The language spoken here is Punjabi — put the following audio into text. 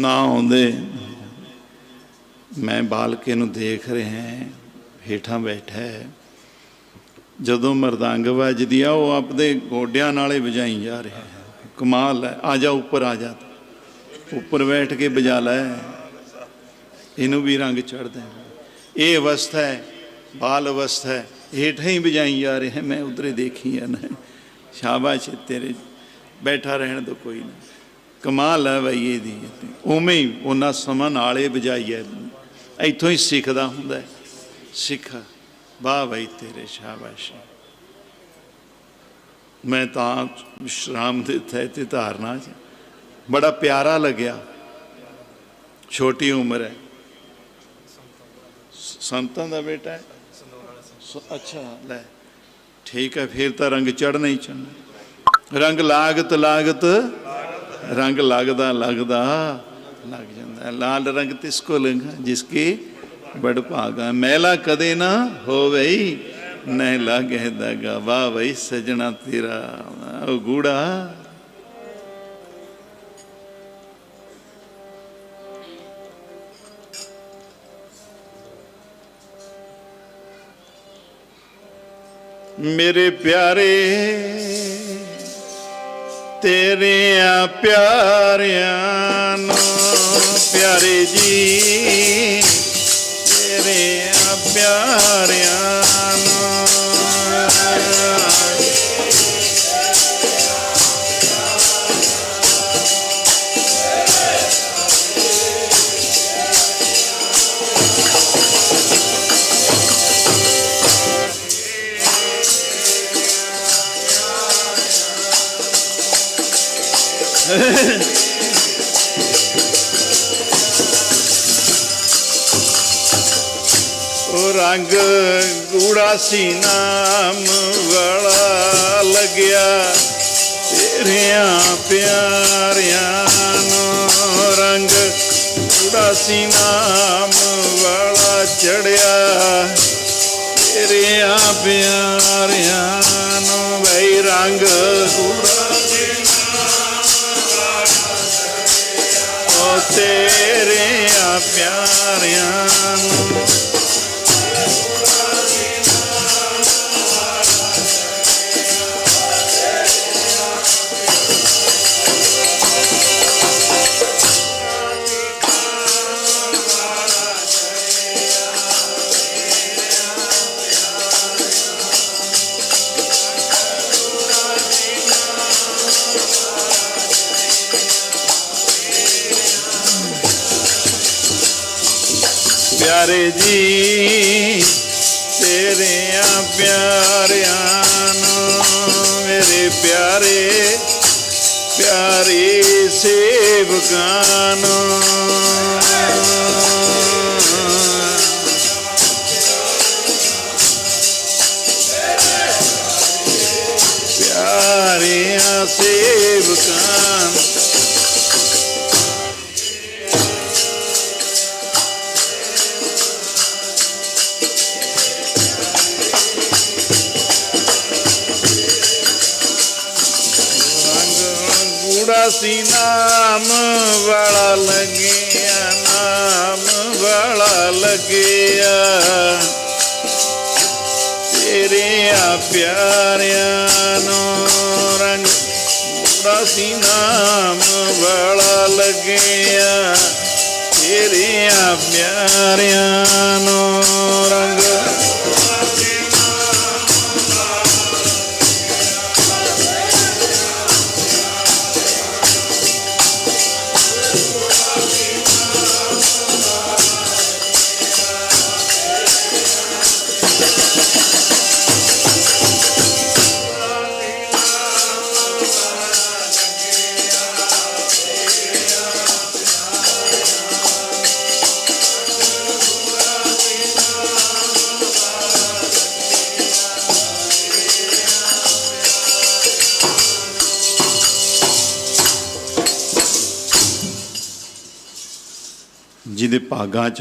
ਨਾ ਆਉਂਦੇ। ਮੈਂ ਬਾਲਕੇ ਨੂੰ ਦੇਖ ਰਿਹਾ ਹੇਠਾਂ ਬੈਠਾ ਹੈ। ਜਦੋਂ ਮਰਦੰਗ ਵੱਜਦੀ ਆ, ਉਹ ਆਪਦੇ ਗੋਡਿਆਂ ਨਾਲੇ ਵਜਾਈ ਜਾ ਰਿਹਾ ਹੈ। ਕਮਾਲ ਹੈ, ਆ ਜਾ ਉੱਪਰ, ਆ ਜਾ। ਉੱਪਰ ਬੈਠ ਕੇ ਵਜਾ ਲੈ। ਇਹਨੂੰ ਵੀ ਰੰਗ ਚੜਦਾ ਇਹ ਅਵਸਥਾ ਹੈ, ਬਾਲ ਅਵਸਥਾ ਹੈ। ਹੇਠਾਂ ਹੀ ਵਜਾਈ ਜਾ ਰਿਹਾ ਮੈਂ ਉਧਰੇ ਦੇਖੀ ਆ ਨਾ। ਸ਼ਾਬਾਸ਼ ਏ ਤੇਰੇ ਬੈਠਾ ਰਹਿਣ ਤੋਂ ਕੋਈ ਨਾ। ਕਮਾਲ ਹੈ ਬਈ ਇਹਦੀ। ਉਵੇਂ ਹੀ ਉਹਨਾਂ ਸਮਾਂ ਨਾਲੇ ਵਜਾਈ ਹੈ ਇੱਥੋਂ ਹੀ ਸਿੱਖਦਾ ਹੁੰਦਾ ਸਿੱਖ, ਵਾਹ ਬਈ ਤੇਰੇ ਸ਼ਾਬਾਸ਼। ਮੈਂ ਤਾਂ ਵਿਸ਼ਰਾਮ ਦਿੱਤਾ ਤੇ ਧਾਰਨਾ ਚ। ਬੜਾ ਪਿਆਰਾ ਲੱਗਿਆ। ਛੋਟੀ ਉਮਰ ਹੈ। ਸੰਤਾਂ ਦਾ ਬੇਟਾ ਹੈ? ਅੱਛਾ, ਲੈ। ਠੀਕ ਹੈ, ਫਿਰ ਤਾਂ ਰੰਗ ਚੜਨਾ ਹੀ ਚੜਨਾ ਰੰਗ ਲਾਗਤ ਲਾਗਤ ਰੰਗ ਲੱਗਦਾ ਲੱਗਦਾ ਲੱਗ ਜਾਂਦਾ। ਲਾਲ ਰੰਗ ਤਿਸ ਕੋ ਲੰਘਾ ਜਿਸ ਕੀ ਬੜ ਭਾਗਾ ਮੈਲਾ ਕਦੇ ਨਾ ਹੋਵੇ ਹੀ ਲਾਗੇ ਦਗਾ। ਵਾਹ ਬਈ, ਸਜਣਾ ਤੇਰਾ। ਉਹ ਗੂੜਾ। ਮੇਰੇ ਪਿਆਰੇ ਤੇਰਿਆਂ ਪਿਆਰਿਆਂ ਨੂੰ ਪਿਆਰੇ ਜੀ। ਉਹ ਰੰਗ ਗੂੜਾ ਸੀ ਨਾਮ ਵਾਲਾ ਲੱਗਿਆ। ਤੇਰਿਆਂ ਪਿਆਰਿਆਂ ਨੂੰ ਰੰਗ ਗੂੜਾ ਸੀ ਨਾਮ ਵਾਲਾ ਚੜਿਆ। ਤੇਰਿਆਂ ਪਿਆਰਿਆਂ ਨੂੰ ਬਈ ਰੰਗ ਗੂੜਾ ਪਿਆਰਿਆਂ ਪਿਆਰੇ ਜੀ ਤੇਰਿਆਂ ਪਿਆਰਿਆਂ ਨੂੰ ਮੇਰੇ ਪਿਆਰੇ ਪਿਆਰੇ ਸੇਵਕਾਂ ਨੂੰ। ਪਿਆਰਿਆਂ ਸੇਵਕਾਂ ਨੂੰ ਰੰਗ ਸੀ ਨਾਮ ਵਾਲਾ ਲੱਗਿਆ, ਨਾਮ ਵਾਲਾ ਲੱਗਿਆ। ਤੇਰੇ ਆ ਪਿਆਰਿਆਂ ਨੂੰ ਰੰਗ ਗੂੜਾ ਸੀ ਨਾਮ ਵਾਲਾ ਲੱਗਿਆ। ਤੇਰੇ ਆ ਪਿਆਰਿਆਂ ਨੂੰ de pagar de